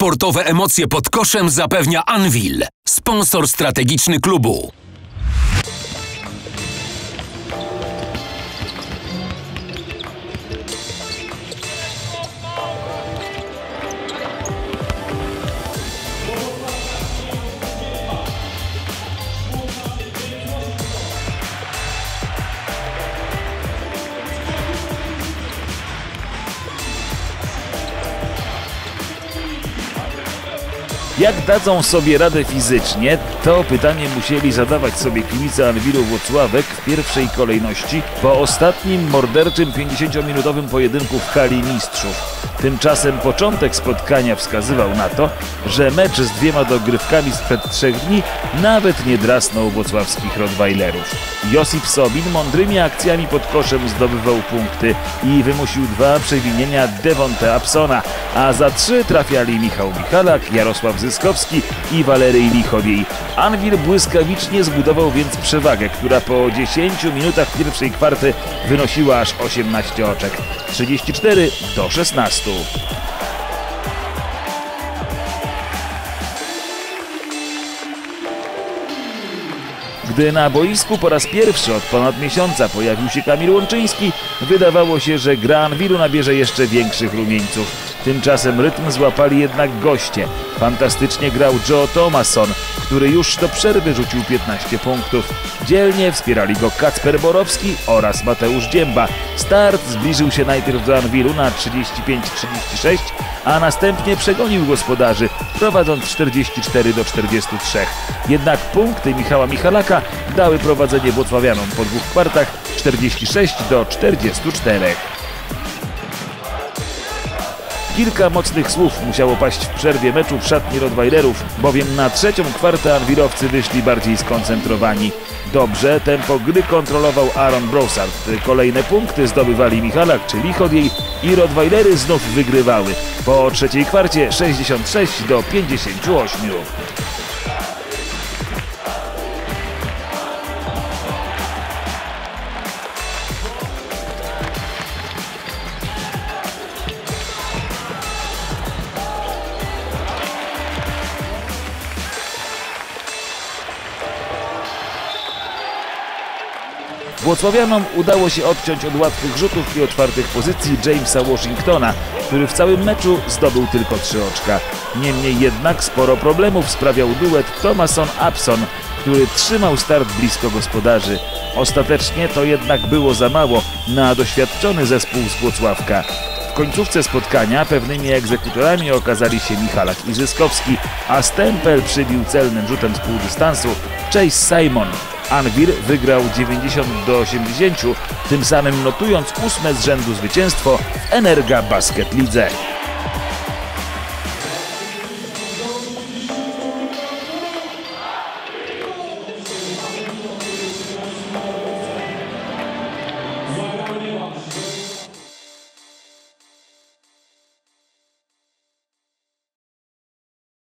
Sportowe emocje pod koszem zapewnia Anvil, sponsor strategiczny klubu. Jak dadzą sobie radę fizycznie, to pytanie musieli zadawać sobie kibice Anwilu Włocławek w pierwszej kolejności po ostatnim morderczym 50-minutowym pojedynku w Kali Mistrzów. Tymczasem początek spotkania wskazywał na to, że mecz z dwiema dogrywkami sprzed trzech dni nawet nie drasnął włocławskich Rottweilerów. Josip Sobin mądrymi akcjami pod koszem zdobywał punkty i wymusił dwa przewinienia Devonte Apsona, a za trzy trafiali Michał Michalak, Jarosław I Waleryj Lichowiej. Anwil błyskawicznie zbudował więc przewagę, która po 10 minutach pierwszej kwarty wynosiła aż 18 oczek. 34 do 16. Gdy na boisku po raz pierwszy od ponad miesiąca pojawił się Kamil Łączyński, wydawało się, że gra Anwilu nabierze jeszcze większych rumieńców. Tymczasem rytm złapali jednak goście. Fantastycznie grał Joe Thomason, który już do przerwy rzucił 15 punktów. Dzielnie wspierali go Kacper Borowski oraz Mateusz Dzięba. Start zbliżył się najpierw do Anwilu na 35-36, a następnie przegonił gospodarzy, prowadząc 44 do 43. Jednak punkty Michała Michalaka dały prowadzenie Włocławianom po dwóch kwartach 46 do 44. Kilka mocnych słów musiało paść w przerwie meczu w szatni Rottweilerów, bowiem na trzecią kwartę Anwilowcy wyszli bardziej skoncentrowani. Dobrze tempo gry kontrolował Aaron Broussard. Kolejne punkty zdobywali Michalak czy Lichodiej i Rottweilery znów wygrywały. Po trzeciej kwarcie 66 do 58. Włocławianom udało się odciąć od łatwych rzutów i otwartych pozycji Jamesa Washingtona, który w całym meczu zdobył tylko trzy oczka. Niemniej jednak sporo problemów sprawiał duet Thomason-Upson, który trzymał start blisko gospodarzy. Ostatecznie to jednak było za mało na doświadczony zespół z Włocławka. W końcówce spotkania pewnymi egzekutorami okazali się Michalak i a Stempel przybił celnym rzutem z półdystansu Chase Simon. Anvil wygrał 90 do 80, tym samym notując ósme z rzędu zwycięstwo w Energa Basket Lidze.